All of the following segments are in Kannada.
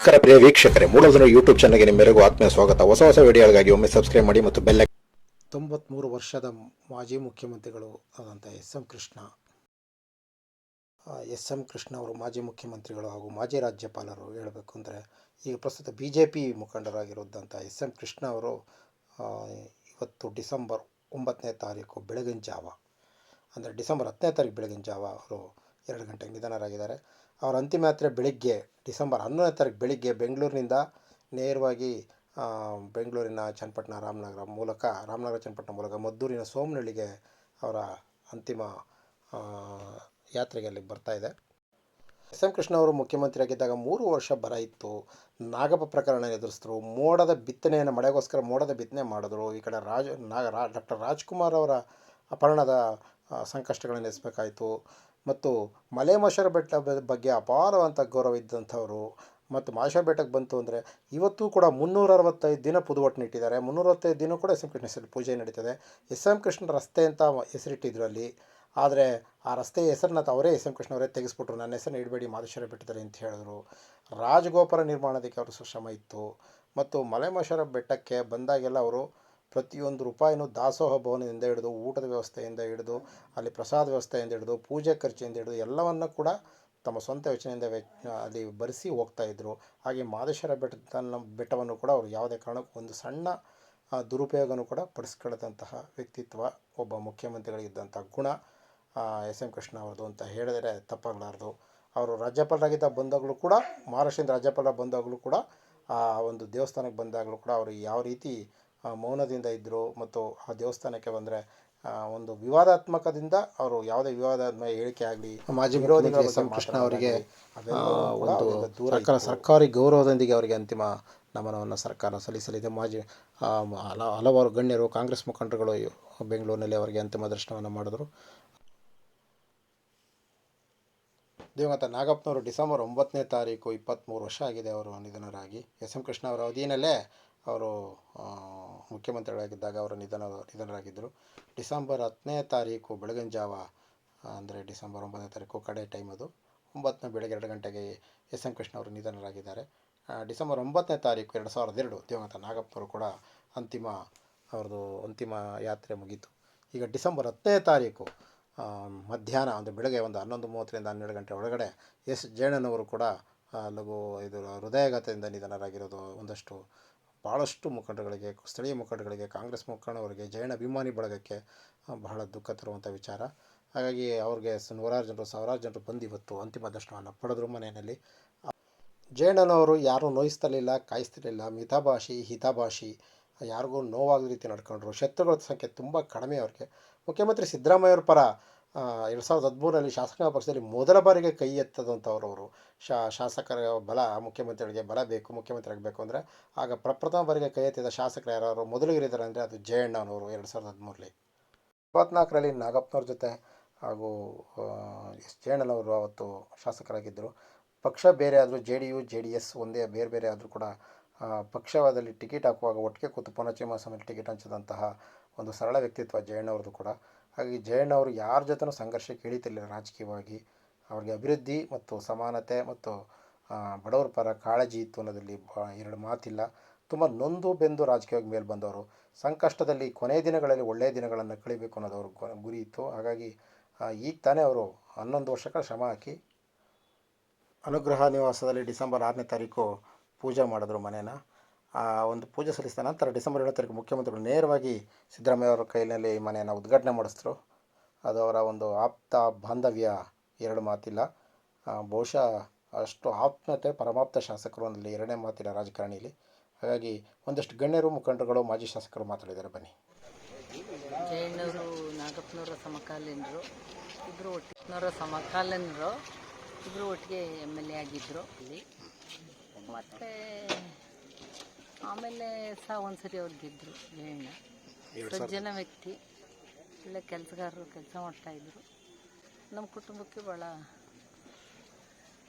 ನಮಸ್ಕಾರ ಪ್ರಿಯ ವೀಕ್ಷಕರೇ ಮೂಲಧನ ಯೂಟ್ಯೂಬ್ ಚಾನಲ್ಗೆ ನಿಮ್ಮೆಲ್ಲರಿಗೂ ಆತ್ಮೀಯ ಸ್ವಾಗತ. ಹೊಸ ಹೊಸ ವಿಡಿಯೋಗಳಿಗಾಗಿ ಒಮ್ಮೆ ಸಬ್ಸ್ಕ್ರೈಬ್ ಮಾಡಿ ಮತ್ತು ಬೆಲ್ಲ ತೊಂಬತ್ಮೂರು ವರ್ಷದ ಮಾಜಿ ಮುಖ್ಯಮಂತ್ರಿಗಳು ಆದಂಥ S M Krishna. S M Krishna ಅವರು ಮಾಜಿ ಮುಖ್ಯಮಂತ್ರಿಗಳು ಹಾಗೂ ಮಾಜಿ ರಾಜ್ಯಪಾಲರು ಹೇಳಬೇಕು ಅಂದರೆ, ಈಗ ಪ್ರಸ್ತುತ ಬಿ ಜೆ ಪಿ ಮುಖಂಡರಾಗಿರುವಂಥ ಎಸ್ ಎಂ ಕೃಷ್ಣ ಅವರು ಇವತ್ತು ಡಿಸೆಂಬರ್ ಒಂಬತ್ತನೇ ತಾರೀಕು ಬೆಳಗಿನ ಜಾವ. ಅಂದರೆ ಡಿಸೆಂಬರ್ ಹತ್ತನೇ ತಾರೀಕು ಬೆಳಗಿನ ಜಾವ ಅವರು ಎರಡು ಗಂಟೆಗೆ ನಿಧನರಾಗಿದ್ದಾರೆ. ಅವರ ಅಂತಿಮ ಯಾತ್ರೆ ಬೆಳಿಗ್ಗೆ, ಡಿಸೆಂಬರ್ ಹನ್ನೊಂದನೇ ತಾರೀಕು ಬೆಳಿಗ್ಗೆ ಬೆಂಗಳೂರಿನಿಂದ ನೇರವಾಗಿ ಬೆಂಗಳೂರಿನ ಚನ್ನಪಟ್ಟಣ ರಾಮನಗರ ಮೂಲಕ, ರಾಮನಗರ ಚನ್ನಪಟ್ಟಣ ಮೂಲಕ ಮದ್ದೂರಿನ ಸೋಮನಳ್ಳಿಗೆ ಅವರ ಅಂತಿಮ ಯಾತ್ರೆಗೆ ಅಲ್ಲಿಗೆ ಬರ್ತಾ ಇದೆ. ಎಸ್ ಎಂ ಕೃಷ್ಣ ಅವರು ಮುಖ್ಯಮಂತ್ರಿಯಾಗಿದ್ದಾಗ ಮೂರು ವರ್ಷ ಬರ ಇತ್ತು. ನಾಗಪ್ಪ ಪ್ರಕರಣ ಎದುರಿಸಿದ್ರು. ಮೋಡದ ಬಿತ್ತನೆಯನ್ನು, ಮಳೆಗೋಸ್ಕರ ಮೋಡದ ಬಿತ್ತನೆ ಮಾಡಿದ್ರು. ಈ ಕಡೆ ರಾಜ, ನಾಗ, ರಾ, ಡಾಕ್ಟರ್ ರಾಜ್ಕುಮಾರ್ ಅವರ ಅಪಹರಣದ ಸಂಕಷ್ಟಗಳನ್ನು ಎದುರಿಸಬೇಕಾಯಿತು ಮತ್ತು ಮಲೆ ಮಾಷರ ಬೆಟ್ಟ ಬಗ್ಗೆ ಅಪಾರವಂಥ ಗೌರವ ಇದ್ದಂಥವರು ಮತ್ತು ಮಾಷರ ಬೆಟ್ಟಕ್ಕೆ ಬಂತು ಅಂದರೆ ಇವತ್ತು ಕೂಡ ಮುನ್ನೂರ ಅರವತ್ತೈದು ದಿನ ಪುದುವಟ್ಟನ್ನು ಇಟ್ಟಿದ್ದಾರೆ. ಮುನ್ನೂರ ಅರವತ್ತೈದು ದಿನ ಕೂಡ ಎಸ್ ಎಂ ಕೃಷ್ಣ ಹೆಸರು ಪೂಜೆ ನಡೀತದೆ. ಎಸ್ ಎಂ ಕೃಷ್ಣ ರಸ್ತೆ ಅಂತ ಹೆಸರಿಟ್ಟಿದ್ರು ಅಲ್ಲಿ. ಆದರೆ ಆ ರಸ್ತೆ ಹೆಸರನ್ನ ಅವರೇ ಎಸ್ ಎಂ ಕೃಷ್ಣ ಅವರೇ ತೆಗೆಸ್ಬಿಟ್ರು. ನನ್ನ ಹೆಸರನ್ನ ಇಡಬೇಡಿ ಮಾದೇಶ್ವರ ಬೆಟ್ಟದಲ್ಲಿ ಅಂತ ಹೇಳಿದ್ರು. ರಾಜಗೋಪುರ ನಿರ್ಮಾಣದಕ್ಕೆ ಅವರು ಸುಶ್ರಮ ಇತ್ತು. ಮತ್ತು ಮಲೆ ಬೆಟ್ಟಕ್ಕೆ ಬಂದಾಗೆಲ್ಲ ಅವರು ಪ್ರತಿಯೊಂದು ರೂಪಾಯಿನೂ ದಾಸೋಹ ಭವನದಿಂದ ಹಿಡಿದು ಊಟದ ವ್ಯವಸ್ಥೆಯಿಂದ ಹಿಡಿದು ಅಲ್ಲಿ ಪ್ರಸಾದ ವ್ಯವಸ್ಥೆಯಿಂದ ಹಿಡಿದು ಪೂಜೆ ಖರ್ಚಿಂದ ಹಿಡಿದು ಎಲ್ಲವನ್ನು ಕೂಡ ತಮ್ಮ ಸ್ವಂತ ಯೋಚನೆಯಿಂದ ಅಲ್ಲಿ ಭರಿಸಿ ಹೋಗ್ತಾ ಇದ್ದರು ಹಾಗೆ ಮಾದೇಶ್ವರ ಬೆಟ್ಟದ ಬೆಟ್ಟವನ್ನು ಕೂಡ ಅವರು ಯಾವುದೇ ಕಾರಣಕ್ಕೂ ಒಂದು ಸಣ್ಣ ದುರುಪಯೋಗನೂ ಕೂಡ ಪಡಿಸ್ಕೊಳ್ಳದಂತಹ ವ್ಯಕ್ತಿತ್ವ ಒಬ್ಬ ಮುಖ್ಯಮಂತ್ರಿಗಳಿಗಿದ್ದಂಥ ಗುಣ ಎಸ್ ಎಂ ಕೃಷ್ಣ ಅವ್ರದ್ದು ಅಂತ ಹೇಳಿದರೆ ತಪ್ಪಾಗಲಾರ್ದು. ಅವರು ರಾಜ್ಯಪಾಲರಾಗಿದ್ದ ಬಂದಾಗಲೂ ಕೂಡ, ಮಹಾರಾಷ್ಟ್ರದಿಂದ ರಾಜ್ಯಪಾಲ ಬಂದಾಗಲೂ ಕೂಡ, ಆ, ಒಂದು ದೇವಸ್ಥಾನಕ್ಕೆ ಬಂದಾಗಲೂ ಕೂಡ ಅವರು ಯಾವ ರೀತಿ ಮೌನದಿಂದ ಇದ್ದರು ಮತ್ತು ಆ ದೇವಸ್ಥಾನಕ್ಕೆ ಬಂದರೆ ಒಂದು ವಿವಾದಾತ್ಮಕದಿಂದ ಅವರು ಯಾವುದೇ ವಿವಾದಾತ್ಮಕ ಹೇಳಿಕೆ ಆಗಲಿ ಮಾಜಿ ವಿರೋಧಿಗಳ ಕೃಷ್ಣ ಅವರಿಗೆ ಒಂದು ಸರ್ಕಾರ ಸರ್ಕಾರಿ ಗೌರವದೊಂದಿಗೆ ಅವರಿಗೆ ಅಂತಿಮ ನಮನವನ್ನು ಸರ್ಕಾರ ಸಲ್ಲಿಸಲಿದೆ. ಮಾಜಿ ಹಲವಾರು ಗಣ್ಯರು ಕಾಂಗ್ರೆಸ್ ಮುಖಂಡರುಗಳು ಬೆಂಗಳೂರಿನಲ್ಲಿ ಅವರಿಗೆ ಅಂತಿಮ ದರ್ಶನವನ್ನು ಮಾಡಿದರು. ದಿವಂಗತ ನಾಗಪ್ಪನವರು ಡಿಸೆಂಬರ್ ಒಂಬತ್ತನೇ ತಾರೀಕು ಇಪ್ಪತ್ತ್ಮೂರು ವರ್ಷ ಆಗಿದೆ ಅವರು ನಿಧನರಾಗಿ. ಎಸ್ ಎಂ ಕೃಷ್ಣ ಅವರ ಅವಧಿಯಲ್ಲೇ ಅವರು ಮುಖ್ಯಮಂತ್ರಿಗಳಾಗಿದ್ದಾಗ ಅವರು ನಿಧನ, ನಿಧನರಾಗಿದ್ದರು. ಡಿಸೆಂಬರ್ ಹತ್ತನೇ ತಾರೀಕು ಬೆಳಗಿನ ಜಾವ, ಅಂದರೆ ಡಿಸೆಂಬರ್ ಒಂಬತ್ತನೇ ತಾರೀಕು ಕಡೆ ಟೈಮ್ ಅದು, ಒಂಬತ್ತನೇ ಬೆಳಗ್ಗೆ ಎರಡು ಗಂಟೆಗೆ ಎಸ್ ಎಂ ಕೃಷ್ಣ ಅವರು ನಿಧನರಾಗಿದ್ದಾರೆ. ಡಿಸೆಂಬರ್ ಒಂಬತ್ತನೇ ತಾರೀಕು ಎರಡು ಸಾವಿರದ ಎರಡು ದಿವಂಗತ ನಾಗಪ್ಪನವರು ಕೂಡ ಅಂತಿಮ, ಅವ್ರದ್ದು ಅಂತಿಮ ಯಾತ್ರೆ ಮುಗೀತು. ಈಗ ಡಿಸೆಂಬರ್ ಹತ್ತನೇ ತಾರೀಕು ಮಧ್ಯಾಹ್ನ, ಅಂದರೆ ಬೆಳಗ್ಗೆ ಒಂದು ಹನ್ನೊಂದು ಮೂವತ್ತರಿಂದ ಹನ್ನೆರಡು ಗಂಟೆ ಒಳಗಡೆ ಎಸ್ ಜಯಣ್ಣನವರು ಕೂಡ ಲಘು ಇದು ಹೃದಯಾಘಾತದಿಂದ ನಿಧನರಾಗಿರೋದು ಒಂದಷ್ಟು ಭಾಳಷ್ಟು ಮುಖಂಡಗಳಿಗೆ, ಸ್ಥಳೀಯ ಮುಖಂಡಗಳಿಗೆ, ಕಾಂಗ್ರೆಸ್ ಮುಖಂಡರಿಗೆ ಜೈನ ಅಭಿಮಾನಿ ಬಳಗಕ್ಕೆ ಬಹಳ ದುಃಖ ತರುವಂಥ ವಿಚಾರ. ಹಾಗಾಗಿ ಅವ್ರಿಗೆ ನೂರಾರು ಜನರು, ಸಾವಿರಾರು ಜನರು ಬಂದು ಇವತ್ತು ಅಂತಿಮ ದರ್ಶನವನ್ನು ಪಡೆದ್ರು ಮನೆಯಲ್ಲಿ. ಜಯಣ್ಣನವರು ಯಾರೂ ನೋಯಿಸ್ತಿರಲಿಲ್ಲ, ಕಾಯಿಸ್ತಿರಲಿಲ್ಲ. ಮಿತಾಭಾಷಿ ಹಿತಭಾಷಿ ಯಾರಿಗೂ ನೋವಾಗದ ರೀತಿ ನಡ್ಕೊಂಡ್ರು. ಶತ್ರುಗಳ ಸಂಖ್ಯೆ ತುಂಬ ಕಡಿಮೆ ಅವ್ರಿಗೆ. ಮುಖ್ಯಮಂತ್ರಿ ಸಿದ್ದರಾಮಯ್ಯವ್ರ ಪರ ಎರಡು ಸಾವಿರದ ಹದಿಮೂರರಲ್ಲಿ ಶಾಸಕಾಂಗ ಪಕ್ಷದಲ್ಲಿ ಮೊದಲ ಬಾರಿಗೆ ಕೈ ಎತ್ತದಂಥವ್ರು ಅವರು ಶಾ, ಶಾಸಕರ ಬಲ, ಮುಖ್ಯಮಂತ್ರಿಗಳಿಗೆ ಬಲ ಬೇಕು, ಮುಖ್ಯಮಂತ್ರಿ ಆಗಬೇಕು ಅಂದರೆ ಆಗ ಪ್ರಪ್ರಥಮ ಬಾರಿಗೆ ಕೈ ಎತ್ತಿದ ಶಾಸಕರು ಯಾರು ಮೊದಲಿಗಿರಿದ್ದಾರೆ ಅಂದರೆ ಅದು ಜಯಣ್ಣನವರು ಎರಡು ಸಾವಿರದ ಹದಿಮೂರರಲ್ಲಿ. ಇಪ್ಪತ್ನಾಲ್ಕರಲ್ಲಿ ನಾಗಪ್ಪನವ್ರ ಜೊತೆ ಹಾಗೂ ಎಸ್ ಜಯಣ್ಣನವರು ಅವತ್ತು ಶಾಸಕರಾಗಿದ್ದರು. ಪಕ್ಷ ಬೇರೆ ಆದರೂ J D U, J D S ಒಂದೇ ಬೇರೆ ಬೇರೆ ಆದರೂ ಕೂಡ ಪಕ್ಷವಾದಲ್ಲಿ ಟಿಕೆಟ್ ಹಾಕುವಾಗ ಒಟ್ಟಿಗೆ ಕೂತು ಸಮಯ ಟಿಕೆಟ್ ಹಂಚಿದಂತಹ ಒಂದು ಸರಳ ವ್ಯಕ್ತಿತ್ವ ಜಯಣ್ಣವ್ರದ್ದು ಕೂಡ. ಹಾಗಾಗಿ ಜಯಣ್ಣವರು ಯಾರ ಜೊತೆನೂ ಸಂಘರ್ಷಕ್ಕೆ ಇಳಿತಿಲ್ಲ ರಾಜಕೀಯವಾಗಿ. ಅವ್ರಿಗೆ ಅಭಿವೃದ್ಧಿ ಮತ್ತು ಸಮಾನತೆ ಮತ್ತು ಬಡವರ ಪರ ಕಾಳಜಿ ಇತ್ತು ಅನ್ನೋದರಲ್ಲಿ ಎರಡು ಮಾತಿಲ್ಲ. ತುಂಬ ನೊಂದು ಬೆಂದು ರಾಜಕೀಯವಾಗಿ ಮೇಲೆ ಬಂದವರು. ಸಂಕಷ್ಟದಲ್ಲಿ ಕೊನೆಯ ದಿನಗಳಲ್ಲಿ ಒಳ್ಳೆಯ ದಿನಗಳನ್ನು ಕಳಿಬೇಕು ಅನ್ನೋದು ಅವ್ರ ಗುರಿ ಇತ್ತು. ಹಾಗಾಗಿ ಈಗ ತಾನೇ ಅವರು ಹನ್ನೊಂದು ವರ್ಷಗಳ ಶ್ರಮ ಹಾಕಿ ಅನುಗ್ರಹ ನಿವಾಸದಲ್ಲಿ ಡಿಸೆಂಬರ್ ಆರನೇ ತಾರೀಕು ಪೂಜೆ ಮಾಡಿದ್ರು ಮನೇನ. ಆ ಒಂದು ಪೂಜೆ ಸಲ್ಲಿಸಿದ ನಂತರ ಡಿಸೆಂಬರ್ ಏಳನೇ ತಾರೀಕು ಮುಖ್ಯಮಂತ್ರಿಗಳು ನೇರವಾಗಿ ಸಿದ್ದರಾಮಯ್ಯ ಅವರ ಕೈಯಲ್ಲಿ ಈ ಮನೆಯನ್ನು ಉದ್ಘಾಟನೆ ಮಾಡಿಸಿದ್ರು. ಅದು ಅವರ ಒಂದು ಆಪ್ತ ಬಾಂಧವ್ಯ. ಎರಡು ಮಾತಿಲ್ಲ. ಬಹುಶಃ ಅಷ್ಟು ಆಪ್ತತೆ ಪರಮಾಪ್ತ ಶಾಸಕರು ಅನ್ನಲ್ಲಿ ಎರಡನೇ ಮಾತಿಲ್ಲ ರಾಜಕಾರಣಿಯಲ್ಲಿ. ಹಾಗಾಗಿ ಒಂದಷ್ಟು ಗಣ್ಯರು, ಮುಖಂಡರುಗಳು, ಮಾಜಿ ಶಾಸಕರು ಮಾತಾಡಿದ್ದಾರೆ. ಬನ್ನಿ. ನಾಗಪ್ಪನವರ ಸಮಕಾಲೀನರು ಇಬ್ಬರು ಒಟ್ಟಿನವರ ಸಮಕಾಲೀನರು ಇಬ್ಬರು ಒಟ್ಟಿಗೆ ಎಂ ಎಲ್ ಎ ಆಗಿದ್ದರು ಇಲ್ಲಿ. ಮತ್ತು ಆಮೇಲೆ ಸಹ ಒಂದ್ಸರಿ ಅವ್ರು ಗೆದ್ದರು ಜಯಣ್ಣ ಸಜ್ಜನ ವ್ಯಕ್ತಿ ಒಳ್ಳೆ ಕೆಲಸಗಾರರು ಕೆಲಸ ಮಾಡ್ತಾಯಿದ್ರು ನಮ್ಮ ಕುಟುಂಬಕ್ಕೆ ಭಾಳ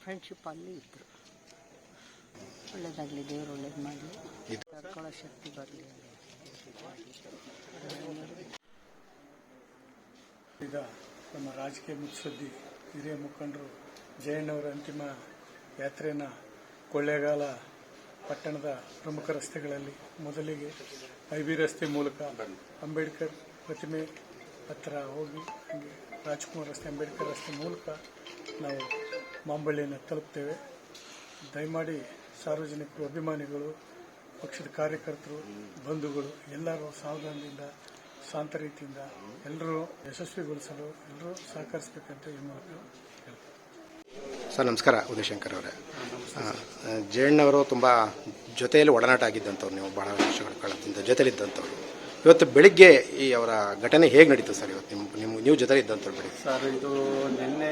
ಫ್ರೆಂಡ್ಶಿಪ್ ಅಲ್ಲಿ ಇದ್ದರು ಒಳ್ಳೇದಾಗಲಿ ದೇವರು ಒಳ್ಳೇದು ಮಾಡಲಿ. ಕರ್ಕೊಳ್ಳೋ ಶಕ್ತಿ ಬರಲಿ. ಈಗ ನಮ್ಮ ರಾಜಕೀಯ ಮುತ್ಸದ್ದಿ ಹಿರಿಯ ಮುಖಂಡರು ಜಯಣ್ಣವರ ಅಂತಿಮ ಯಾತ್ರೆನ ಕೊಳ್ಳೇಗಾಲ ಪಟ್ಟಣದ ಪ್ರಮುಖ ರಸ್ತೆಗಳಲ್ಲಿ ಮೊದಲಿಗೆ ಐ ಬಿ ರಸ್ತೆ ಮೂಲಕ ಅಂಬೇಡ್ಕರ್ ಪ್ರತಿಮೆ ಹತ್ತಿರ ಹೋಗಿ ರಾಜ್ಕುಮಾರ್ ರಸ್ತೆ, ಅಂಬೇಡ್ಕರ್ ರಸ್ತೆ ಮೂಲಕ ನಾವು ಮಾಂಬಳ್ಳಿಯನ್ನು ತಲುಪ್ತೇವೆ. ದಯಮಾಡಿ ಸಾರ್ವಜನಿಕರು, ಅಭಿಮಾನಿಗಳು, ಪಕ್ಷದ ಕಾರ್ಯಕರ್ತರು, ಬಂಧುಗಳು, ಎಲ್ಲರೂ ಸಾವಧಾನದಿಂದ, ಶಾಂತ ರೀತಿಯಿಂದ ಎಲ್ಲರೂ ಯಶಸ್ವಿಗೊಳಿಸಲು, ಎಲ್ಲರೂ ಸಹಕರಿಸಬೇಕಂತ ಈ ಮೂಲಕ ಸರ್ ನಮಸ್ಕಾರ ಉದಯಶಂಕರ್ ಅವರೇ. ಜಯಣ್ಣವರು ತುಂಬ ಜೊತೆಯಲ್ಲಿ ಒಡನಾಟ ಆಗಿದ್ದಂಥವ್ರು ನೀವು ಭಾಳ ವರ್ಷಗಳ ಕಾಲದಿಂದ ಜೊತೆಲಿದ್ದಂಥವ್ರು. ಇವತ್ತು ಬೆಳಿಗ್ಗೆ ಈ ಅವರ ಘಟನೆ ಹೇಗೆ ನಡೀತು ಸರ್ ಇವತ್ತು? ನಿಮ್ಮ ನಿಮ್ಮ ನೀವು ಜೊತೆಲಿ ಇದ್ದಂಥವ್ರು ಬೆಳಿಗ್ಗೆ? ಸರ್ ಇದು ನಿನ್ನೆ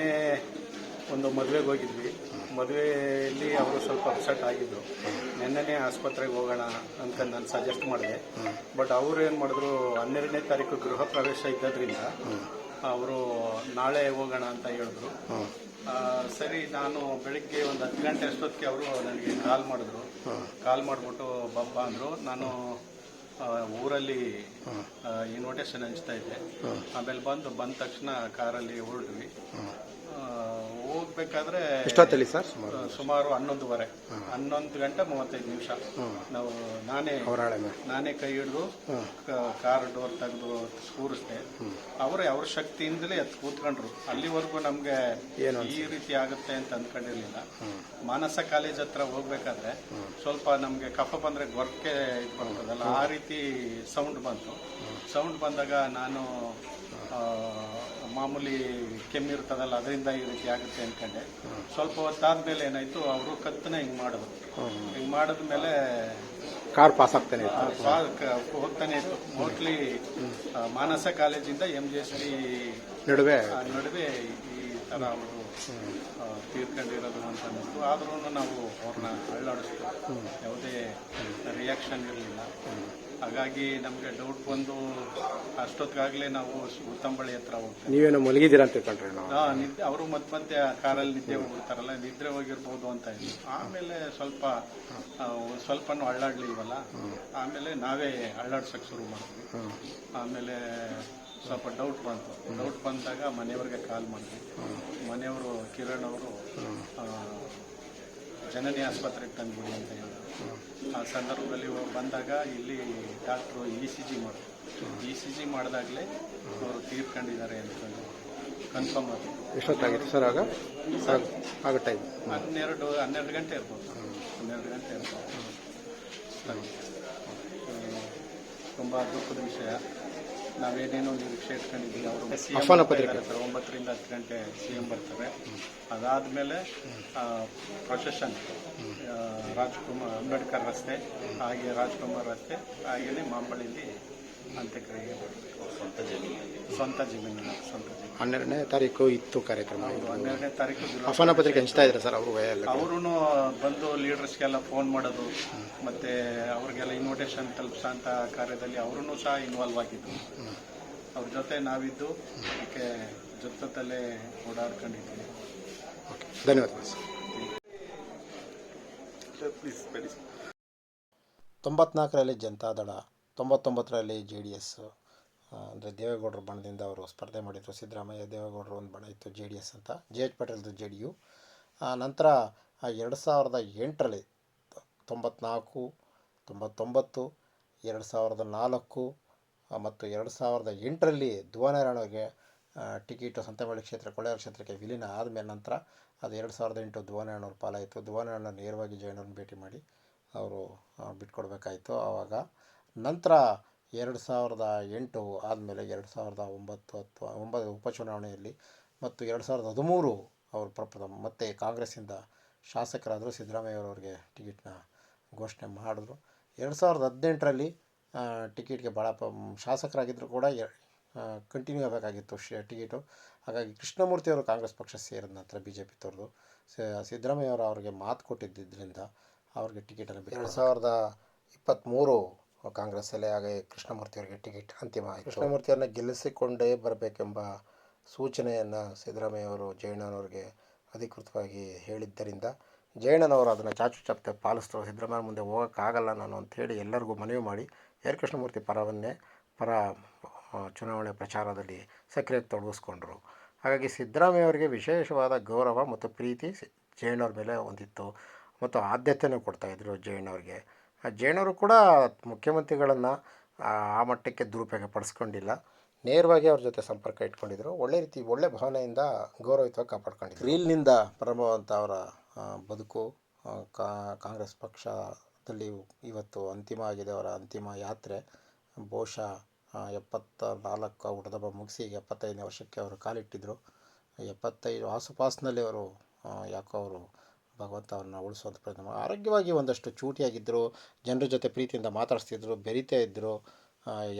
ಒಂದು ಮದುವೆಗೆ ಹೋಗಿದ್ವಿ. ಮದುವೆಯಲ್ಲಿ ಅವರು ಸ್ವಲ್ಪ ಅಪ್ಸೆಟ್ ಆಗಿದ್ರು. ನಿನ್ನೆ ಆಸ್ಪತ್ರೆಗೆ ಹೋಗೋಣ ಅಂತ ನಾನು ಸಜೆಸ್ಟ್ ಮಾಡಿದೆ. ಬಟ್ ಅವರು ಏನು ಮಾಡಿದ್ರು ಹನ್ನೆರಡನೇ ತಾರೀಕು ಗೃಹ ಪ್ರವೇಶ ಇದ್ದದ್ರಿಂದ ಅವರು ನಾಳೆ ಹೋಗೋಣ ಅಂತ ಹೇಳಿದ್ರು. ಸರಿ ನಾನು ಬೆಳಿಗ್ಗೆ ಒಂದು ಹತ್ತು ಗಂಟೆ ಅಷ್ಟೊತ್ತಿಗೆ ಅವರು ನನಗೆ ಕಾಲ್ ಮಾಡಿದ್ರು. ಕಾಲ್ ಮಾಡಿಬಿಟ್ಟು ಬಪ್ಪ ಅಂದರು. ನಾನು ಊರಲ್ಲಿ ಇನ್ವಿಟೇಷನ್ ಹಂಚ್ತಾ ಇದ್ದೆ. ಆಮೇಲೆ ಬಂದು ಬಂದ ತಕ್ಷಣ ಕಾರಲ್ಲಿ ಹೊರಟ್ವಿ ಹೋಗ್ಬೇಕಾದ್ರೆ ಎಷ್ಟೊತ್ತಲ್ಲಿ ಸರ್? ಸುಮಾರು ಸುಮಾರು ಹನ್ನೊಂದುವರೆ. ಹನ್ನೊಂದು ಗಂಟೆ ಮೂವತ್ತೈದು ನಿಮಿಷ. ನಾವು ನಾನೇ ನಾನೇ ಕೈ ಹಿಡಿದು ಕಾರ್ ಡೋರ್ ತೆಗೆದು ಕೂರಿಸ್ದೆ ಅವರು ಅವ್ರ ಶಕ್ತಿಯಿಂದಲೇ ಎತ್ ಕೂತ್ಕೊಂಡ್ರು. ಅಲ್ಲಿವರೆಗೂ ನಮ್ಗೆ ಈ ರೀತಿ ಆಗುತ್ತೆ ಅಂತ ಅಂದ್ಕೊಂಡಿರ್ಲಿಲ್ಲ ಮಾನಸ ಕಾಲೇಜ್ ಹತ್ರ ಹೋಗ್ಬೇಕಾದ್ರೆ ಸ್ವಲ್ಪ ನಮ್ಗೆ ಕಫ ಬಂದ್ರೆ ಗೊರ್ಕೆ ಇದು ಬರ್ತದಲ್ಲ ಆ ರೀತಿ ಸೌಂಡ್ ಬಂತು. ಸೌಂಡ್ ಬಂದಾಗ ನಾನು ಮಾಮೂಲಿ ಕೆಮ್ಮಿರ್ತದಲ್ಲ ಅದರಿಂದ ಈ ರೀತಿ ಆಗುತ್ತೆ ಅನ್ಕೊಂಡೆ. ಸ್ವಲ್ಪ ಹೊತ್ತಾದ್ಮೇಲೆ ಏನಾಯ್ತು ಅವರು ಕತ್ತನ ಹಿಂಗ್ ಮಾಡಿದ್ರು. ಹಿಂಗ್ ಮಾಡಿದ್ಮೇಲೆ ಕಾರ್ ಪಾಸ್ ಆಗ್ತಾನೆ ಹೋಗ್ತಾನೆ ಇತ್ತು. ಮೋಸ್ಟ್ಲಿ ಮಾನಸ ಕಾಲೇಜಿಂದ ಎಂ ಜಿ ಎಸ್ ಡಿ ನಡುವೆ ನಡುವೆ ಈ ತರ ಅವರು ತೀರ್ಕೊಂಡಿರೋದು ಅಂತ ಅನ್ನಿಸ್ತು ಆದ್ರೂ ನಾವು ಅವ್ರನ್ನ ಅಳ್ಳಾಡಿಸ್ತು. ಯಾವುದೇ ರಿಯಾಕ್ಷನ್ ಇರಲಿಲ್ಲ. ಹಾಗಾಗಿ ನಮಗೆ ಡೌಟ್ ಬಂದು ಅಷ್ಟೊತ್ತಿಗಾಗಲೇ ನಾವು ಉತ್ತಂಬಳಿ ಹತ್ರ ಹೋಗ್ತೀವಿ. ನೀವೇನೋ ಮಲಗಿದ್ದೀರಾ ಅಂತ ತಿಳ್ಕೊಂಡ್ರೆ ನಾವು ಹಾ, ನಿದ್ದೆ ಅವರು ಮತ್ತೆ ಮತ್ತೆ ಆ ಕಾರಲ್ಲಿ ನಿದ್ದೆ ಹೋಗ್ಬಿಡ್ತಾರಲ್ಲ ನಿದ್ರೆ ಹೋಗಿರ್ಬೋದು ಅಂತ ಇದ್ವಿ ಆಮೇಲೆ ಸ್ವಲ್ಪ ಸ್ವಲ್ಪ ಅಳ್ಳಾಡ್ಲಿಲ್ವಲ್ಲ? ಆಮೇಲೆ ನಾವೇ ಅಳ್ಳಾಡ್ಸಕ್ಕೆ ಶುರು ಮಾಡಿದ್ವಿ. ಆಮೇಲೆ ಸ್ವಲ್ಪ ಡೌಟ್ ಬಂತು. ಡೌಟ್ ಬಂದಾಗ ಮನೆಯವ್ರಿಗೆ ಕಾಲ್ ಮಾಡಿದ್ವಿ. ಮನೆಯವರು ಕಿರಣ್ ಅವರು ಜನನಿ ಆಸ್ಪತ್ರೆಗೆ ತಂದ್ಬಿಡಿ ಅಂತ ಹೇಳಿದ್ರು ಆ ಸಂದರ್ಭದಲ್ಲಿ ಬಂದಾಗ ಇಲ್ಲಿ ಡಾಕ್ಟ್ರು ಇ ಸಿ ಜಿ ಮಾಡಿದ್ರು. ಇ ಸಿ ಜಿ ಮಾಡಿದಾಗಲೇ ಅವರು ತೀರ್ಕೊಂಡಿದ್ದಾರೆ ಅಂತಂದು ಕನ್ಫರ್ಮ್ ಆಯಿತು ಎಷ್ಟೊತ್ತಾಗಿತ್ತು ಸರ್ ಆಗ? ಆಗ- ಟೈಮ್ ಹನ್ನೆರಡು ಹನ್ನೆರಡು ಗಂಟೆ ಇರ್ಬೋದು. ಹನ್ನೆರಡು ಗಂಟೆ ಇರ್ಬೋದು. ತುಂಬಾ ದುಃಖದ ವಿಷಯ. ನಾವೇನೇನೋ ನಿರೀಕ್ಷೆ ಇಟ್ಕೊಂಡಿದ್ದೀವಿ ಅವರು ಒಂಬತ್ತರಿಂದ ಹತ್ತು ಗಂಟೆ ಸಿ ಎಂ ಬರ್ತಾರೆ. ಅದಾದಮೇಲೆ ಪ್ರೊಸೆಷನ್ ರಾಜ್ಕುಮಾರ್ ಅಂಬೇಡ್ಕರ್ ರಸ್ತೆ ಹಾಗೆ ರಾಜ್ಕುಮಾರ್ ರಸ್ತೆ ಹಾಗೆಯೇ ಮಾಂಬಳ್ಳಿಲಿ ಅಂತ್ಯಕ್ರಿಯೆ ಸ್ವಂತ ಜಮೀನು. ಸ್ವಂತ ಜಮೀನು ಸ್ವಂತ ಜಮೀನು ಹನ್ನೆರಡನೇ ತಾರೀಕು ಇತ್ತು ಕಾರ್ಯಕ್ರಮ. ಹನ್ನೆರಡನೇ ತಾರೀಕು ಆಹ್ವಾನ ಪತ್ರಿಕೆ ಹಂಚ್ತಾ ಇದ್ದಾರೆ ಸರ್ ಅವರು ಅವರು ಬಂದು ಲೀಡರ್ಸ್ಗೆಲ್ಲ ಫೋನ್ ಮಾಡೋದು ಮತ್ತೆ ಅವ್ರಿಗೆಲ್ಲ ಇನ್ವಿಟೇಷನ್ ತಲುಪಿಸಂತ ಕಾರ್ಯದಲ್ಲಿ ಅವರು ಸಹ ಇನ್ವಾಲ್ವ್ ಆಗಿದ್ದು. ಅವ್ರ ಜೊತೆ ನಾವಿದ್ದು ಅದಕ್ಕೆ ಜೊತೆಲ್ಲೇ ಓಡಾಡ್ಕೊಂಡಿದ್ದೀವಿ. ಧನ್ಯವಾದ ಸರ್. ತೊಂಬತ್ನಾಲ್ಕರಲ್ಲಿ ಜನತಾದಳ. ತೊಂಬತ್ತೊಂಬತ್ತರಲ್ಲಿ ಜೆ ಡಿ ಎಸ್ ಅಂದರೆ ದೇವೇಗೌಡರ ಬಣದಿಂದ ಅವರು ಸ್ಪರ್ಧೆ ಮಾಡಿದರು. ಸಿದ್ದರಾಮಯ್ಯ, ದೇವೇಗೌಡರು ಒಂದು ಬಣ ಇತ್ತು ಜೆ ಡಿ ಎಸ್ ಅಂತ. ಜೆ ಎಚ್ ಪಟೇಲ್ದು ಜೆ ಡಿ ಯು ನಂತರ ಎರಡು ಸಾವಿರದ ಎಂಟರಲ್ಲಿ ತೊಂಬತ್ನಾಲ್ಕು, ತೊಂಬತ್ತೊಂಬತ್ತು, ಎರಡು ಸಾವಿರದ ನಾಲ್ಕು ಮತ್ತು ಎರಡು ಸಾವಿರದ ಎಂಟರಲ್ಲಿ ಧ್ರುವನಾರಾಯಣಗೆ ಟಿಕೆಟು ಸಂತೆಮಳ್ಳಿ ಕ್ಷೇತ್ರ, ಕೊಳ್ಳೇಗಾಲ ಕ್ಷೇತ್ರಕ್ಕೆ ವಿಲೀನ ಆದಮೇಲೆ ನಂತರ ಅದು ಎರಡು ಸಾವಿರದ ಎಂಟು ಧ್ರುವನಾರಾಯಣವ್ರ ಪಾಲಾಯಿತು. ಧ್ರುವನಾರಾಯಣ ನೇರವಾಗಿ ಜಯಣ್ಣವ್ರನ್ನ ಭೇಟಿ ಮಾಡಿ ಅವರು ಬಿಟ್ಕೊಡ್ಬೇಕಾಯಿತು. ಆವಾಗ ನಂತರ ಎರಡು ಸಾವಿರದ ಎಂಟು ಆದಮೇಲೆ ಎರಡು ಸಾವಿರದ ಒಂಬತ್ತು ಹತ್ತು ಒಂಬತ್ತು ಉಪಚುನಾವಣೆಯಲ್ಲಿ ಮತ್ತು ಎರಡು ಸಾವಿರದ ಹದಿಮೂರು ಅವರು ಪ್ರಪ್ರಥಮ ಮತ್ತೆ ಕಾಂಗ್ರೆಸ್ಸಿಂದ ಶಾಸಕರಾದರು. ಸಿದ್ದರಾಮಯ್ಯವರವ್ರಿಗೆ ಟಿಕೆಟ್ನ ಘೋಷಣೆ ಮಾಡಿದ್ರು. ಎರಡು ಸಾವಿರದ ಹದಿನೆಂಟರಲ್ಲಿ ಟಿಕೆಟ್ಗೆ ಭಾಳ ಪ ಶಾಸಕರಾಗಿದ್ದರೂ ಕೂಡ. ಕಂಟಿನ್ಯೂ ಆಗಬೇಕಾಗಿತ್ತು ಶ, ಟಿಕೆಟು. ಹಾಗಾಗಿ ಕೃಷ್ಣಮೂರ್ತಿಯವರು ಕಾಂಗ್ರೆಸ್ ಪಕ್ಷ ಸೇರಿದ ನಂತರ ಬಿ ಜೆ ಪಿ ತೊರೆದು ಸಿದ್ದರಾಮಯ್ಯ ಅವರು ಅವರಿಗೆ ಮಾತು ಕೊಟ್ಟಿದ್ದರಿಂದ ಅವ್ರಿಗೆ ಟಿಕೆಟನ್ನು ಎರಡು ಸಾವಿರದ ಇಪ್ಪತ್ತ್ಮೂರು ಕಾಂಗ್ರೆಸ್ಸಲ್ಲೇ ಹಾಗೆ ಕೃಷ್ಣಮೂರ್ತಿ ಅವರಿಗೆ ಟಿಕೆಟ್ ಅಂತಿಮ ಕೃಷ್ಣಮೂರ್ತಿಯವ್ರನ್ನ ಗೆಲ್ಲಿಸಿಕೊಂಡೇ ಬರಬೇಕೆಂಬ ಸೂಚನೆಯನ್ನು ಸಿದ್ದರಾಮಯ್ಯ ಅವರು ಜಯಣ್ಣನವರಿಗೆ ಅಧಿಕೃತವಾಗಿ ಹೇಳಿದ್ದರಿಂದ ಜಯಣ್ಣನವರು ಅದನ್ನು ಚಾಚು ಚಪ್ತೆ ಪಾಲಿಸ್ತಾರೆ. ಸಿದ್ದರಾಮಯ್ಯ ಮುಂದೆ ಹೋಗೋಕ್ಕಾಗಲ್ಲ ನಾನು ಅಂಥೇಳಿ ಎಲ್ಲರಿಗೂ ಮನವಿ ಮಾಡಿ ಎರ್ ಕೃಷ್ಣಮೂರ್ತಿ ಪರವನ್ನೇ ಪರ ಚುನಾವಣೆ ಪ್ರಚಾರದಲ್ಲಿ ಸಕ್ರಿಯ ತೊಡಗಿಸ್ಕೊಂಡ್ರು. ಹಾಗಾಗಿ ಸಿದ್ದರಾಮಯ್ಯ ಅವರಿಗೆ ವಿಶೇಷವಾದ ಗೌರವ ಮತ್ತು ಪ್ರೀತಿ ಜಯಣ್ಣವ್ರ ಮೇಲೆ ಹೊಂದಿತ್ತು. ಮತ್ತು ಆದ್ಯತೆಯೂ ಕೊಡ್ತಾಯಿದ್ರು ಜಯಣ್ಣವ್ರಿಗೆ. ಜಯಣ್ಣವರು ಕೂಡ ಮುಖ್ಯಮಂತ್ರಿಗಳನ್ನು, ಆ ಮಟ್ಟಕ್ಕೆ ದುರುಪಯೋಗ ಪಡಿಸ್ಕೊಂಡಿಲ್ಲ ನೇರವಾಗಿ ಅವ್ರ ಜೊತೆ ಸಂಪರ್ಕ ಇಟ್ಕೊಂಡಿದ್ರು. ಒಳ್ಳೆ ರೀತಿ, ಒಳ್ಳೆ ಭಾವನೆಯಿಂದ ಗೌರವಯುತವಾಗಿ ಕಾಪಾಡ್ಕೊಂಡಿದ್ರು. ರೀಲ್ನಿಂದ ಪ್ರಾರಂಭವಂಥ ಅವರ ಬದುಕು ಕಾಂಗ್ರೆಸ್ ಪಕ್ಷದಲ್ಲಿ ಇವತ್ತು ಅಂತಿಮ ಆಗಿದೆ ಅವರ ಅಂತಿಮ ಯಾತ್ರೆ. ಬಹುಶಃ ಎಪ್ಪತ್ತ ನಾಲ್ಕು ಹುಟ್ಟದಬ್ಬ ಮುಗಿಸಿ ಎಪ್ಪತ್ತೈದನೇ ವರ್ಷಕ್ಕೆ ಅವರು ಕಾಲಿಟ್ಟಿದ್ದರು ಎಪ್ಪತ್ತೈದು ಆಸುಪಾಸಿನಲ್ಲಿ ಅವರು ಯಾಕೋ ಅವರು ಭಗವಂತ ಅವ್ರನ್ನ ಉಳಿಸುವಂಥ ಪ್ರಯತ್ನ ಮಾಡಿ, ಆರೋಗ್ಯವಾಗಿ ಒಂದಷ್ಟು ಚೂಟಿಯಾಗಿದ್ದರು ಜನರ ಜೊತೆ ಪ್ರೀತಿಯಿಂದ ಮಾತಾಡಿಸ್ತಿದ್ರು, ಬೆರಿತಾ ಇದ್ದರು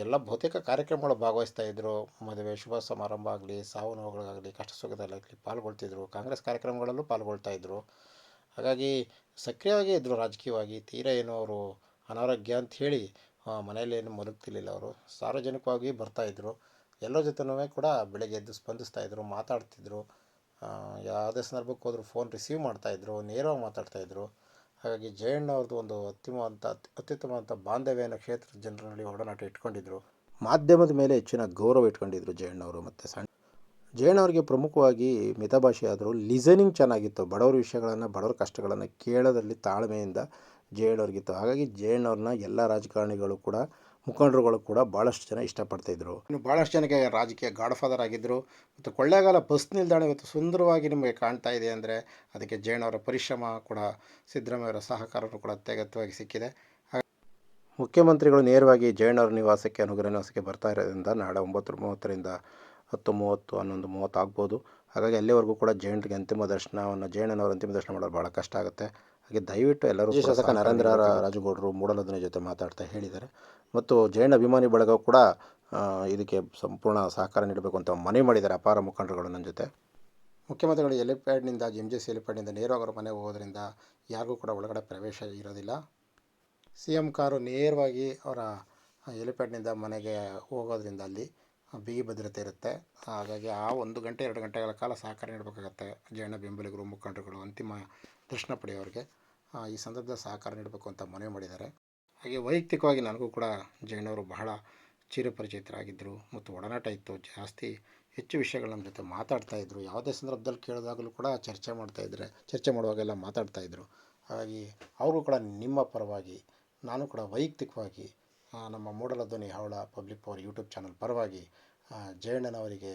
ಎಲ್ಲ ಬಹುತೇಕ ಕಾರ್ಯಕ್ರಮಗಳು ಭಾಗವಹಿಸ್ತಾ ಇದ್ದರು ಮದುವೆ, ಶುಭ ಸಮಾರಂಭ ಆಗಲಿ, ಸಾವು ನೋವುಗಳಾಗಲಿ ಕಷ್ಟ ಸುಖದಲ್ಲಾಗಲಿ ಪಾಲ್ಗೊಳ್ತಿದ್ರು. ಕಾಂಗ್ರೆಸ್ ಕಾರ್ಯಕ್ರಮಗಳಲ್ಲೂ ಪಾಲ್ಗೊಳ್ತಾ ಇದ್ದರು ಹಾಗಾಗಿ ಸಕ್ರಿಯವಾಗೇ ಇದ್ದರು ರಾಜಕೀಯವಾಗಿ, ತೀರ ಏನು ಅವರು ಅನಾರೋಗ್ಯ ಅಂತ ಹೇಳಿ ಮನೆಯಲ್ಲಿ ಮಲಗ್ತಿರ್ಲಿಲ್ಲ ಅವರು. ಸಾರ್ವಜನಿಕವಾಗಿ ಬರ್ತಾಯಿದ್ರು ಎಲ್ಲರ ಜೊತೆನೂ ಕೂಡ ಬೆಳಗ್ಗೆ ಎದ್ದು ಸ್ಪಂದಿಸ್ತಾಯಿದ್ರು ಮಾತಾಡ್ತಿದ್ರು. ಯಾವುದೇ ಸಂದರ್ಭಕ್ಕೆ ಹೋದರೂ ಫೋನ್ ರಿಸೀವ್ ಮಾಡ್ತಾಯಿದ್ರು, ನೇರವಾಗಿ ಮಾತಾಡ್ತಾಯಿದ್ರು. ಹಾಗಾಗಿ ಜಯಣ್ಣ ಅವ್ರದ್ದು ಒಂದು ಅತ್ಯುತ್ತಮವಂತ ಬಾಂಧವ್ಯ ಬಾಂಧವ್ಯನ ಕ್ಷೇತ್ರದ ಜನರಲ್ಲಿ ಒಡನಾಟ ಇಟ್ಕೊಂಡಿದ್ರು. ಮಾಧ್ಯಮದ ಮೇಲೆ ಹೆಚ್ಚಿನ ಗೌರವ ಇಟ್ಕೊಂಡಿದ್ರು ಜಯಣ್ಣವರು ಮತ್ತು ಸಣ್ಣ. ಜಯಣ್ಣವ್ರಿಗೆ ಪ್ರಮುಖವಾಗಿ ಮಿತಭಾಷೆ ಆದರೂ ಲಿಸನಿಂಗ್ ಚೆನ್ನಾಗಿತ್ತು. ಬಡವರ ವಿಷಯಗಳನ್ನು, ಬಡವರ ಕಷ್ಟಗಳನ್ನು ಕೇಳೋದರಲ್ಲಿ ತಾಳ್ಮೆಯಿಂದ ಜಯಣ್ಣವ್ರಿಗಿತ್ತು ಹಾಗಾಗಿ ಜಯಣ್ಣವ್ರನ್ನ ಎಲ್ಲ ರಾಜಕಾರಣಿಗಳು ಕೂಡ ಮುಖಂಡರುಗಳು ಕೂಡ ಭಾಳಷ್ಟು ಜನ ಇಷ್ಟಪಡ್ತಾಯಿದ್ರು ಇನ್ನು ಭಾಳಷ್ಟು ಜನಕ್ಕೆ ರಾಜಕೀಯ ಗಾಡ್ ಫಾದರ್ ಆಗಿದ್ದರು ಮತ್ತು ಕೊಳ್ಳೇಗಾಲ ಬಸ್ ನಿಲ್ದಾಣ ಇವತ್ತು ಸುಂದರವಾಗಿ ನಿಮಗೆ ಕಾಣ್ತಾ ಇದೆ ಅಂದರೆ ಅದಕ್ಕೆ ಜಯಣ್ಣವರ ಪರಿಶ್ರಮ ಕೂಡ ಸಿದ್ದರಾಮಯ್ಯವರ ಸಹಕಾರ ಕೂಡ ಅತ್ಯಗತ್ಯವಾಗಿ ಸಿಕ್ಕಿದೆ. ಮುಖ್ಯಮಂತ್ರಿಗಳು ನೇರವಾಗಿ ಜೈನವರ ನಿವಾಸಕ್ಕೆ, ಅನುಗ್ರಹ ನಿವಾಸಕ್ಕೆ ಬರ್ತಾ ಇರೋದ್ರಿಂದ ನಾಳೆ ಒಂಬತ್ತು ಮೂವತ್ತರಿಂದ ಹತ್ತು ಮೂವತ್ತು, ಹನ್ನೊಂದು ಮೂವತ್ತು ಆಗ್ಬೋದು. ಹಾಗಾಗಿ ಅಲ್ಲಿವರೆಗೂ ಕೂಡ ಜೈನರಿಗೆ ಅಂತಿಮ ದರ್ಶನವನ್ನು ಜಯಣ್ಣನವರ ಅಂತಿಮ ದರ್ಶನ ಮಾಡೋದು ಭಾಳ ಕಷ್ಟ ಆಗುತ್ತೆ. ಹಾಗೆ ದಯವಿಟ್ಟು ಎಲ್ಲರೂ ಶಾಸಕ ನರೇಂದ್ರ ರಾಜಗೌಡರು ಮೂಡಲದನ ಜೊತೆ ಮಾತಾಡ್ತಾ ಹೇಳಿದ್ದಾರೆ. ಮತ್ತು ಜೈನ ಅಭಿಮಾನಿ ಬಳಗ ಕೂಡ ಇದಕ್ಕೆ ಸಂಪೂರ್ಣ ಸಹಕಾರ ನೀಡಬೇಕು ಅಂತ ಮನವಿ ಮಾಡಿದ್ದಾರೆ ಅಪಾರ ಮುಖಂಡರುಗಳು ನನ್ನ ಜೊತೆ. ಮುಖ್ಯಮಂತ್ರಿಗಳು ಎಲಿಪ್ಯಾಡ್ನಿಂದ ಎಂ ಜೆ ಸಿ ಎಲಿಪ್ಯಾಡ್ನಿಂದ ನೇರವಾಗಿ ಅವರ ಮನೆಗೆ ಹೋಗೋದ್ರಿಂದ ಯಾರಿಗೂ ಕೂಡ ಒಳಗಡೆ ಪ್ರವೇಶ ಇರೋದಿಲ್ಲ. ಸಿ ಎಂ ಕಾರು ನೇರವಾಗಿ ಅವರ ಎಲಿಪ್ಯಾಡ್ನಿಂದ ಮನೆಗೆ ಹೋಗೋದ್ರಿಂದ ಅಲ್ಲಿ ಬಿಗಿ ಭದ್ರತೆ ಇರುತ್ತೆ. ಹಾಗಾಗಿ ಆ ಒಂದು ಗಂಟೆ, ಎರಡು ಗಂಟೆಗಳ ಕಾಲ ಸಹಕಾರ ನೀಡಬೇಕಾಗತ್ತೆ. ಜೈನ ಬೆಂಬಲಿಗರು, ಮುಖಂಡರುಗಳು, ಅಂತಿಮ ದರ್ಶನ ಪಡೆಯೋರಿಗೆ ಈ ಸಂದರ್ಭದಲ್ಲಿ ಸಹಕಾರ ನೀಡಬೇಕು ಅಂತ ಮನವಿ ಮಾಡಿದ್ದಾರೆ. ಹಾಗೆ ವೈಯಕ್ತಿಕವಾಗಿ ನನಗೂ ಕೂಡ ಜೈನವರು ಬಹಳ ಚಿರಪರಿಚಿತರಾಗಿದ್ದರು ಮತ್ತು ಒಡನಾಟ ಇತ್ತು. ಜಾಸ್ತಿ ಹೆಚ್ಚು ವಿಷಯಗಳು ನಮ್ಮ ಜೊತೆ ಮಾತಾಡ್ತಾ ಇದ್ದರು ಯಾವುದೇ ಸಂದರ್ಭದಲ್ಲಿ ಕೇಳಿದಾಗಲೂ ಕೂಡ ಚರ್ಚೆ ಮಾಡ್ತಾ ಇದ್ದರೆ ಚರ್ಚೆ ಮಾಡುವಾಗೆಲ್ಲ ಮಾತಾಡ್ತಾ ಇದ್ದರು ಹಾಗಾಗಿ ಅವರು ಕೂಡ ನಿಮ್ಮ ಪರವಾಗಿ, ನಾನು ಕೂಡ ವೈಯಕ್ತಿಕವಾಗಿ ನಮ್ಮ ಮೂಡಲ ಧ್ವನಿ ಹವಳ ಪಬ್ಲಿಕ್ ಪವರ್ ಯೂಟ್ಯೂಬ್ ಚಾನಲ್ ಪರವಾಗಿ ಜಯಣ್ಣನವರಿಗೆ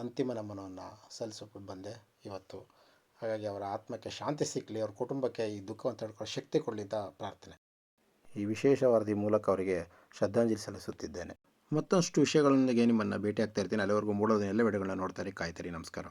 ಅಂತಿಮ ನಮನವನ್ನು ಸಲ್ಲಿಸೋಕೆ ಬಂದೆ ಇವತ್ತು. ಹಾಗಾಗಿ ಅವರ ಆತ್ಮಕ್ಕೆ ಶಾಂತಿ ಸಿಕ್ಕಲಿ ಅವ್ರ ಕುಟುಂಬಕ್ಕೆ ಈ ದುಃಖವನ್ನು ತಡ್ಕೊಳ್ಳೋ ಶಕ್ತಿ ಕೊಡಲಿ ಅಂತ ಪ್ರಾರ್ಥನೆ. ಈ ವಿಶೇಷ ವರದಿ ಮೂಲಕ ಅವರಿಗೆ ಶ್ರದ್ಧಾಂಜಲಿ ಸಲ್ಲಿಸುತ್ತಿದ್ದೇನೆ. ಮತ್ತಷ್ಟು ವಿಷಯಗಳೊಂದಿಗೆ ನಿಮ್ಮನ್ನು ಭೇಟಿ ಆಗ್ತಾ ಇರ್ತೀನಿ. ಅಲ್ಲಿವರೆಗೂ ಮೂಡೋದನ್ನೆಲ್ಲ ವಿಡಿಯೋಗಳನ್ನ ನೋಡ್ತಾರೆ ಕಾಯ್ತೀರಿ ನಮಸ್ಕಾರ.